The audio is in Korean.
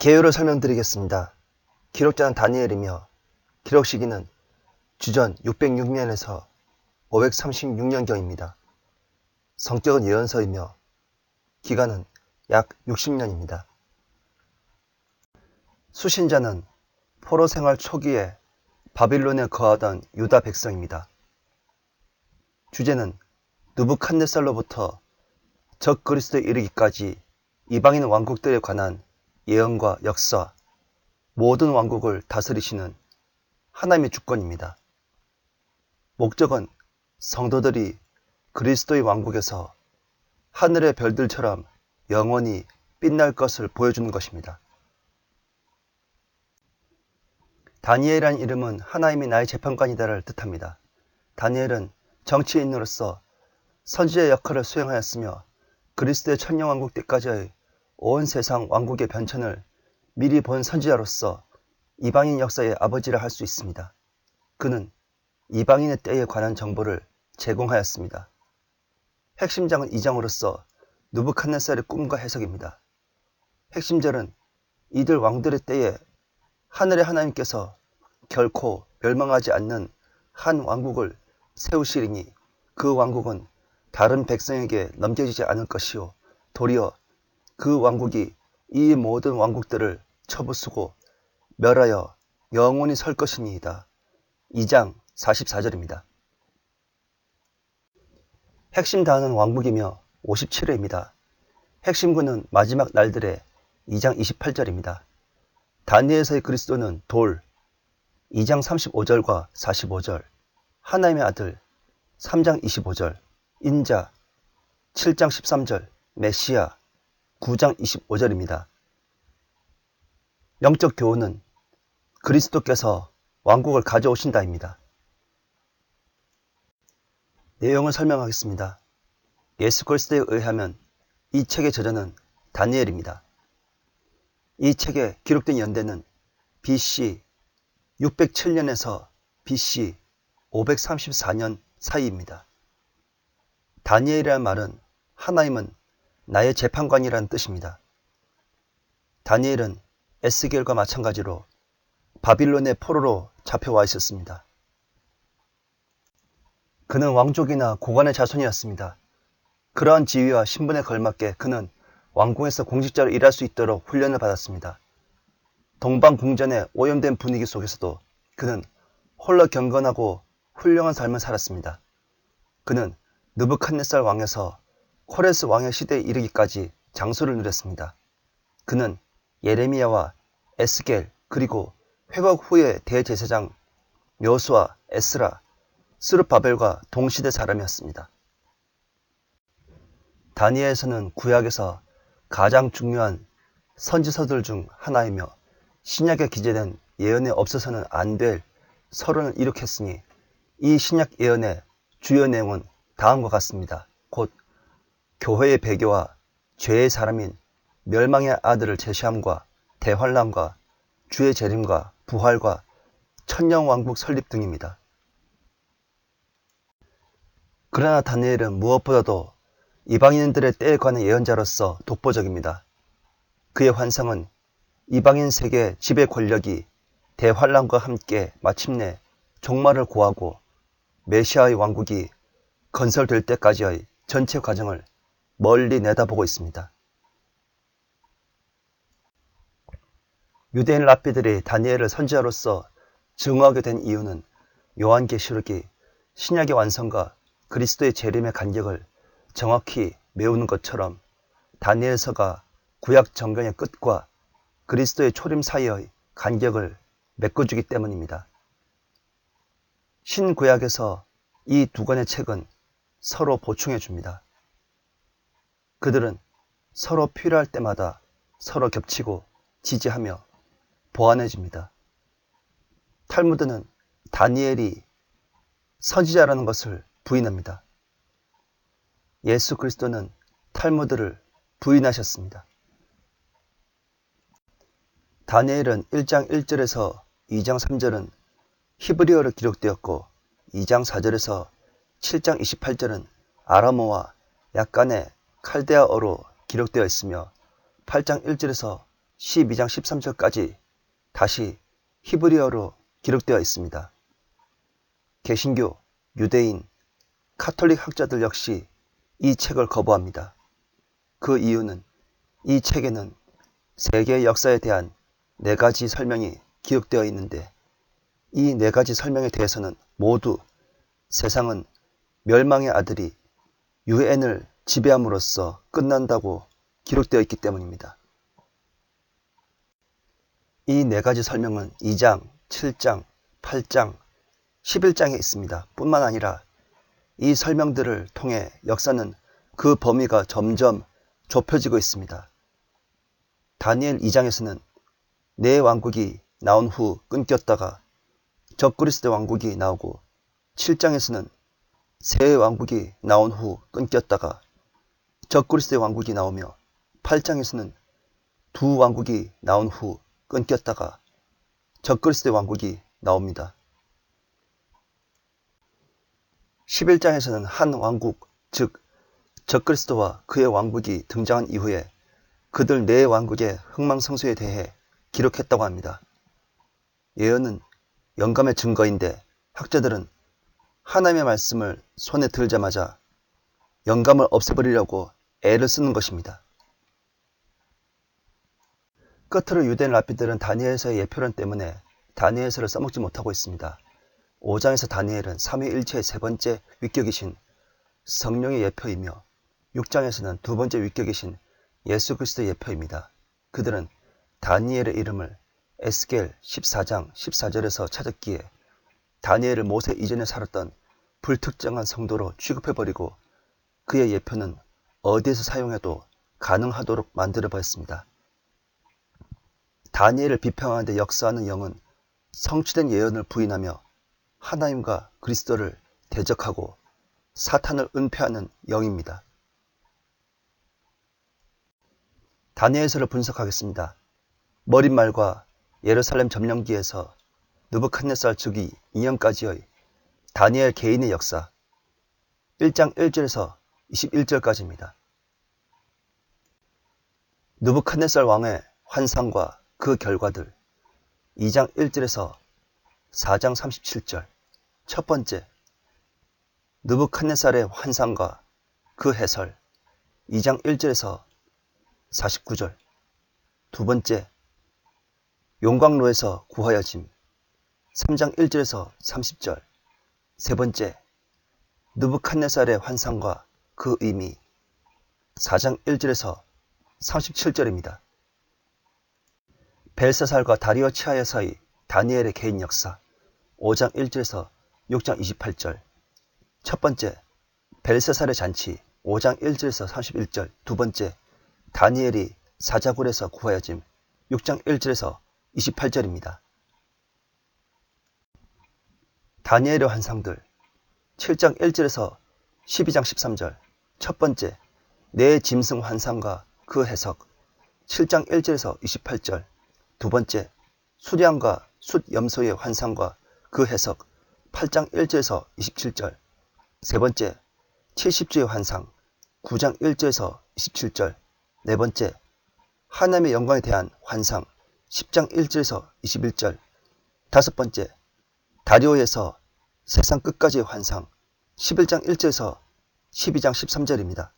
개요를 설명드리겠습니다. 기록자는 다니엘이며 기록 시기는 주전 606년에서 536년경입니다. 성격은 예언서이며 기간은 약 60년입니다. 수신자는 포로 생활 초기에 바빌론에 거하던 유다 백성입니다. 주제는 누부칸네살로부터 적 그리스도에 이르기까지 이방인 왕국들에 관한 예언과 역사, 모든 왕국을 다스리시는 하나님의 주권입니다. 목적은 성도들이 그리스도의 왕국에서 하늘의 별들처럼 영원히 빛날 것을 보여주는 것입니다. 다니엘이란 이름은 하나님이 나의 재판관이다를 뜻합니다. 다니엘은 정치인으로서 선지자의 역할을 수행하였으며 그리스도의 천년왕국 때까지의 온 세상 왕국의 변천을 미리 본 선지자로서 이방인 역사의 아버지라 할 수 있습니다. 그는 이방인의 때에 관한 정보를 제공하였습니다. 핵심장은 2장으로서 누부칸네살의 꿈과 해석입니다. 핵심절은 이들 왕들의 때에 하늘의 하나님께서 결코 멸망하지 않는 한 왕국을 세우시리니 그 왕국은 다른 백성에게 넘겨지지 않을 것이요 도리어 그 왕국이 이 모든 왕국들을 쳐부수고 멸하여 영원히 설 것이니이다. 2장 44절입니다. 핵심 단어는 왕국이며 57회입니다. 핵심구는 마지막 날들의 2장 28절입니다. 다니엘서의 그리스도는 돌 2장 35절과 45절 하나님의 아들 3장 25절 인자 7장 13절 메시아 9장 25절입니다. 영적 교훈은 그리스도께서 왕국을 가져오신다입니다. 내용을 설명하겠습니다. 예수 그리스도에 의하면 이 책의 저자는 다니엘입니다. 이 책에 기록된 연대는 BC 607년에서 BC 534년 사이입니다. 다니엘이라는 말은 하나님은 나의 재판관이라는 뜻입니다. 다니엘은 에스겔과 마찬가지로 바빌론의 포로로 잡혀와 있었습니다. 그는 왕족이나 고관의 자손이었습니다. 그러한 지위와 신분에 걸맞게 그는 왕궁에서 공직자로 일할 수 있도록 훈련을 받았습니다. 동방궁전의 오염된 분위기 속에서도 그는 홀로 경건하고 훌륭한 삶을 살았습니다. 그는 느부칸네살 왕에서 코레스 왕의 시대에 이르기까지 장소를 누렸습니다. 그는 예레미야와 에스겔 그리고 회복 후의 대제사장 묘수와 에스라, 스룹바벨과 동시대 사람이었습니다. 다니엘서는 구약에서 가장 중요한 선지서들 중 하나이며 신약에 기재된 예언에 없어서는 안 될 서론을 일으켰으니 이 신약 예언의 주요 내용은 다음과 같습니다. 곧 교회의 배교와 죄의 사람인 멸망의 아들을 제시함과 대환란과 주의 재림과 부활과 천년왕국 설립 등입니다. 그러나 다니엘은 무엇보다도 이방인들의 때에 관한 예언자로서 독보적입니다. 그의 환상은 이방인 세계 지배 권력이 대환란과 함께 마침내 종말을 고하고 메시아의 왕국이 건설될 때까지의 전체 과정을 멀리 내다보고 있습니다. 유대인 랍비들이 다니엘을 선지자로서 증오하게 된 이유는 요한계시록이 신약의 완성과 그리스도의 재림의 간격을 정확히 메우는 것처럼 다니엘서가 구약 정경의 끝과 그리스도의 초림 사이의 간격을 메꿔주기 때문입니다. 신구약에서 이 두 권의 책은 서로 보충해 줍니다. 그들은 서로 필요할 때마다 서로 겹치고 지지하며 보완해집니다. 탈무드는 다니엘이 선지자라는 것을 부인합니다. 예수 그리스도는 탈무드를 부인하셨습니다. 다니엘은 1장 1절에서 2장 3절은 히브리어로 기록되었고 2장 4절에서 7장 28절은 아람어와 약간의 칼데아어로 기록되어 있으며 8장 1절에서 12장 13절까지 다시 히브리어로 기록되어 있습니다. 개신교, 유대인, 카톨릭 학자들 역시 이 책을 거부합니다. 그 이유는 이 책에는 세계 역사에 대한 네 가지 설명이 기록되어 있는데 이 네 가지 설명에 대해서는 모두 세상은 멸망의 아들이 유엔을 지배함으로써 끝난다고 기록되어 있기 때문입니다. 이 네 가지 설명은 2장, 7장, 8장, 11장에 있습니다. 뿐만 아니라 이 설명들을 통해 역사는 그 범위가 점점 좁혀지고 있습니다. 다니엘 2장에서는 내 왕국이 나온 후 끊겼다가 적그리스도 왕국이 나오고 7장에서는 새 왕국이 나온 후 끊겼다가 적그리스도 왕국이 나오며 8장에서는 두 왕국이 나온 후 끊겼다가 적그리스도 왕국이 나옵니다. 11장에서는 한 왕국, 즉 적그리스도와 그의 왕국이 등장한 이후에 그들 네 왕국의 흥망성쇠에 대해 기록했다고 합니다. 예언은 영감의 증거인데 학자들은 하나님의 말씀을 손에 들자마자 영감을 없애버리려고 애를 쓰는 것입니다. 끝으로 유대인 랍비들은 다니엘서의 예표론 때문에 다니엘서를 써먹지 못하고 있습니다. 5장에서 다니엘은 삼위일체의 세 번째 위격이신 성령의 예표이며 6장에서는 두 번째 위격이신 예수 그리스도의 예표입니다. 그들은 다니엘의 이름을 에스겔 14장 14절에서 찾았기에 다니엘을 모세 이전에 살았던 불특정한 성도로 취급해버리고 그의 예표는 어디에서 사용해도 가능하도록 만들어버렸습니다. 다니엘을 비평하는데 역사하는 영은 성취된 예언을 부인하며 하나님과 그리스도를 대적하고 사탄을 은폐하는 영입니다. 다니엘서를 분석하겠습니다. 머릿말과 예루살렘 점령기에서 느부칸네살 즉위 2년까지의 다니엘 개인의 역사 1장 1절에서 21절까지입니다. 느부칸네살 왕의 환상과 그 결과들. 2장 1절에서 4장 37절. 첫 번째 느부칸네살의 환상과 그 해설. 2장 1절에서 49절. 두 번째 용광로에서 구하여짐. 3장 1절에서 30절. 세 번째 느부칸네살의 환상과 그 의미. 4장 1절에서 37절입니다. 벨사살과 다리오 치하의 사이 다니엘의 개인 역사. 5장 1절에서 6장 28절. 첫 번째 벨사살의 잔치. 5장 1절에서 31절. 두 번째 다니엘이 사자굴에서 구하여짐. 6장 1절에서 28절입니다. 다니엘의 환상들. 7장 1절에서 12장 13절 첫 번째 내 짐승 환상과 그 해석. 7장 1절에서 28절. 두 번째 수량과 숫염소의 환상과 그 해석. 8장 1절에서 27절. 세 번째 70주의 환상. 9장 1절에서 27절. 네 번째 하나님의 영광에 대한 환상. 10장 1절에서 21절. 다섯 번째 다리오에서 세상 끝까지의 환상. 11장 1절에서 12장 13절입니다.